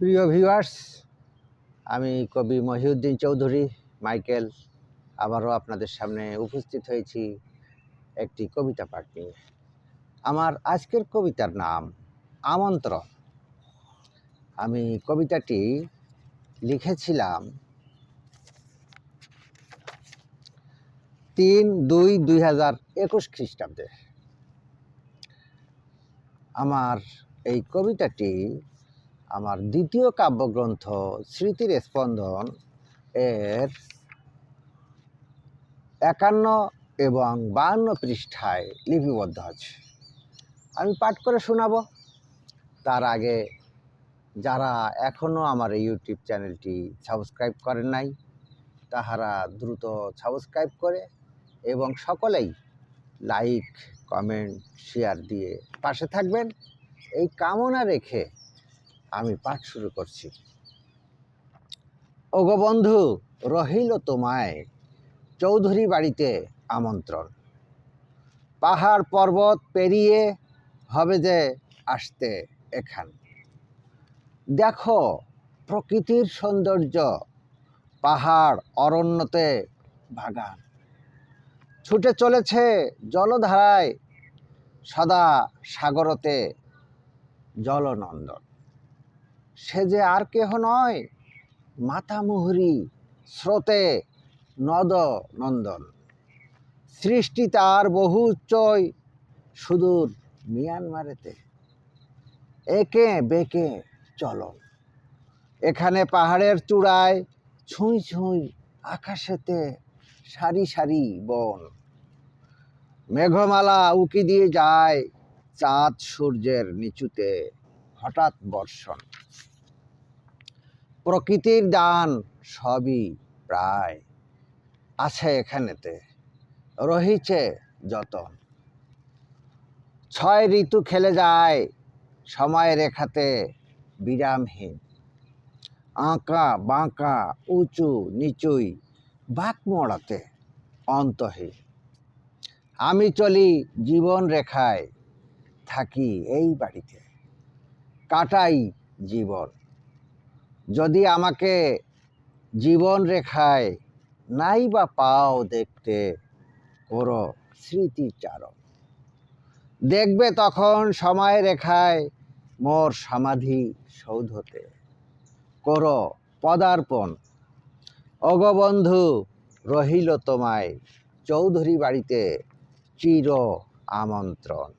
প্রিয় ভিউয়ার্স আমি কবি মহিউদ্দিন চৌধুরী, মাইকেল, আবারও আপনাদের সামনে উপস্থিত হয়েছি একটি কবিতা পাঠ নিয়ে। আমার আজকের কবিতার নাম আমন্ত্রণ। আমি কবিতাটি লিখেছিলাম তিন দুই দুই হাজার একুশ খ্রিস্টাব্দে। আমার এই কবিতাটি আমার দ্বিতীয় কাব্যগ্রন্থ স্মৃতির স্পন্দন এর একান্ন এবং বাহান্ন পৃষ্ঠায় লিপিবদ্ধ আছে। আমি পাঠ করে শোনাবো। তার আগে যারা এখনও আমার ইউটিউব চ্যানেলটি সাবস্ক্রাইব করেন নাই, তাহারা দ্রুত সাবস্ক্রাইব করে এবং সকলেই লাইক, কমেন্ট, শেয়ার দিয়ে পাশে থাকবেন। এই কামনা রেখে আমি পাঠ শুরু করছি। ওগো বন্ধু, রহিল তোমায়, চৌধুরী বাড়িতে আমন্ত্রণ। পাহাড় পর্বত পেরিয়ে হবে যে আসতে এখান। দেখো, প্রকৃতির সৌন্দর্য, পাহাড় অরণ্যতে বাগান। ছুটে চলেছে জলধারায়, সদা সাগরতে জলনন্দন। সে যে আর কেহ নয়। মাতামুহুরি স্রোতে নদ নন্দন সৃষ্টি তার বহু উচ্চই, সুদূর মিয়ানমারেতে। একে বেঁকে চলন। এখানে পাহাড়ের চূড়ায় ছুঁই ছুঁই আকাশেতে সারি সারি বন। মেঘমালা উকি দিয়ে যায় চাঁদ সূর্যের নিচুতে। হঠাৎ বর্ষণ। প্রকৃতির দান সবই প্রায়। আছে এখানেতে, রহিছে যতন। ছয় ঋতু খেলে যায়, সময় রেখাতে বিরামহীন। আঁকা, বাঁকা, উঁচু, নিচুই, বাঁক মোড়াতে অন্তহীন। আমি চলি জীবন রেখায়, থাকি এই বাড়িতে। কাটাই জীবন। যদি আমাকে জীবন রেখায় নাই বা পাও দেখতে, করো স্মৃতিচারণ। দেখবে তখন সময় রেখায় মোর সমাধি সৌধতে। করো পদার্পণ। অগবন্ধু রহিল তোমায়। চৌধুরী বাড়িতে চির আমন্ত্রণ।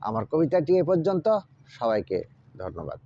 আমার কবিতাটি এ পর্যন্ত। সবাইকে ধন্যবাদ।